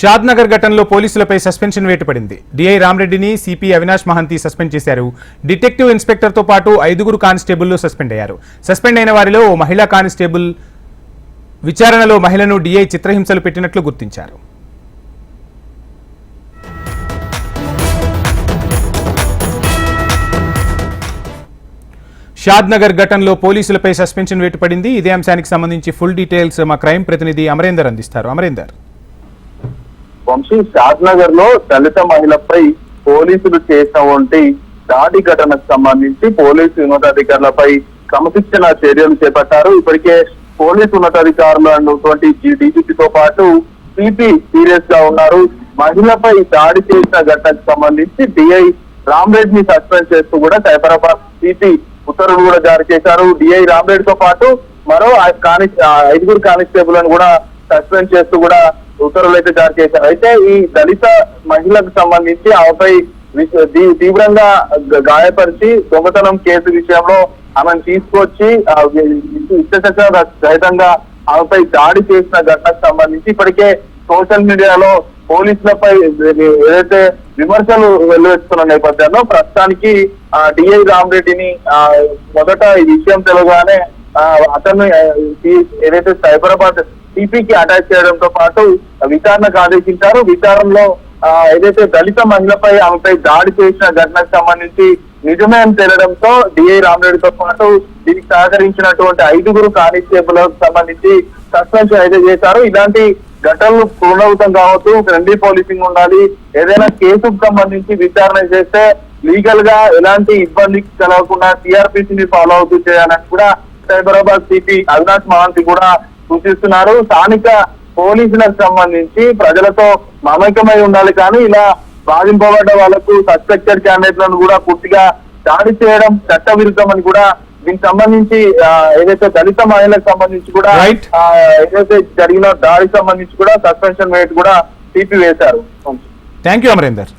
షాద్నగర్ ఘటనలో పోలీసులపై సస్పెన్షన్ వేటుపడింది. డిఐ రామరెడ్డిని సిపి అవినాష్ మహంతి సస్పెండ్ చేశారు. డిటెక్టివ్ ఇన్స్పెక్టర్తో పాటు ఐదుగురు కానిస్టేబుల్లు సస్పెండ్ అయ్యారు. సస్పెండ్ అయిన వారిలో ఓ మహిళా కానిస్టేబుల్ విచారణలో మహిళను డిఐ చిత్రహింసలు పెట్టినట్లు గుర్తించారు. షాద్ నగర్ ఘటనలో పోలీసులపై సస్పెన్షన్ వేటుపడింది. ఇదే అంశానికి సంబంధించి ఫుల్ డీటెయిల్స్ మా క్రైమ్ ప్రతినిధి అమరేందర్ అందిస్తారు. అమరేందర్. వంశీ షాద్ నగర్లో దళిత మహిళపై పోలీసులు చేసినటువంటి దాడి ఘటనకు సంబంధించి పోలీసు ఉన్నతాధికారులపై క్రమశిక్షణ చర్యలు చేపట్టారు. ఇప్పటికే పోలీసు ఉన్నతాధికారులు అన్నటువంటి డీజీపీతో పాటు సిపి సీరియస్గా ఉన్నారు. మహిళపై దాడి చేసిన ఘటనకు సంబంధించి డిఐ రామ్రెడ్డిని సస్పెండ్ చేస్తూ కూడా సైబరాబాద్ సిపి ఉత్తర్వులు కూడా జారీ చేశారు. డిఐ రామ్రెడ్డితో పాటు మరో ఆ కాని ఐదుగురు కానిస్టేబుల్ కూడా సస్పెండ్ చేస్తూ కూడా ఉత్తర్వులు అయితే జారీ చేశారు. అయితే ఈ దళిత మహిళకు సంబంధించి ఆమెపై తీవ్రంగా గాయపరిచి దొంగతనం కేసు విషయంలో ఆమెను తీసుకొచ్చి ఆ, ఇష్టశక్తి రహితంగా ఆమెపై దాడి చేసిన ఘటనకు సంబంధించి ఇప్పటికే సోషల్ మీడియాలో పోలీసులపై ఏదైతే విమర్శలు వెల్లువెత్తుతున్న నేపథ్యంలో ప్రస్తుతానికి డిఐ రామరెడ్డిని రెడ్డిని మొదట ఈ విషయం తెలియగానే అతను ఏదైతే సైబరాబాద్ సిపికి అటాచ్ చేయడంతో పాటు విచారణకు ఆదేశించారు విచారణలో ఏదైతే దళిత మహిళపై ఆమెపై దాడి చేసిన ఘటనకు సంబంధించి నిజమే అని తేలడంతో డిఐ రామరెడ్డితో పాటు దీనికి సహకరించినటువంటి ఐదుగురు కానిస్టేబుల్కు సంబంధించి సస్పెన్షన్ అయితే చేశారు. ఇలాంటి ఘటనలు పునరావృతం కావచ్చు ఫ్రెండ్లీ పోలీసింగ్ ఉండాలి ఏదైనా కేసుకు సంబంధించి విచారణ చేస్తే లీగల్గా ఎలాంటి ఇబ్బంది కలగకుండా సిఆర్పిసిని ఫాలో అవుతూ చేయాలని కూడా సైబరాబాద్ సిపి అవినాష్ మహాంతి కూడా సూచిస్తున్నారు. స్థానిక పోలీసులకు సంబంధించి ప్రజలతో మమేకమై ఉండాలి కానీ ఇలా బాధింపబడ్డ వాళ్ళకు సస్పెక్టెడ్ క్యాండిడేట్లను కూడా పూర్తిగా దాడి చేయడం చట్ట విరుద్ధమని కూడా దీనికి సంబంధించి ఏదైతే దళిత మహిళలకు సంబంధించి కూడా ఏదైతే జరిగిన దాడికి సంబంధించి కూడా సస్పెన్షన్ వేట్ కూడా తీపి వేశారు థ్యాంక్ యూ అమరేందర్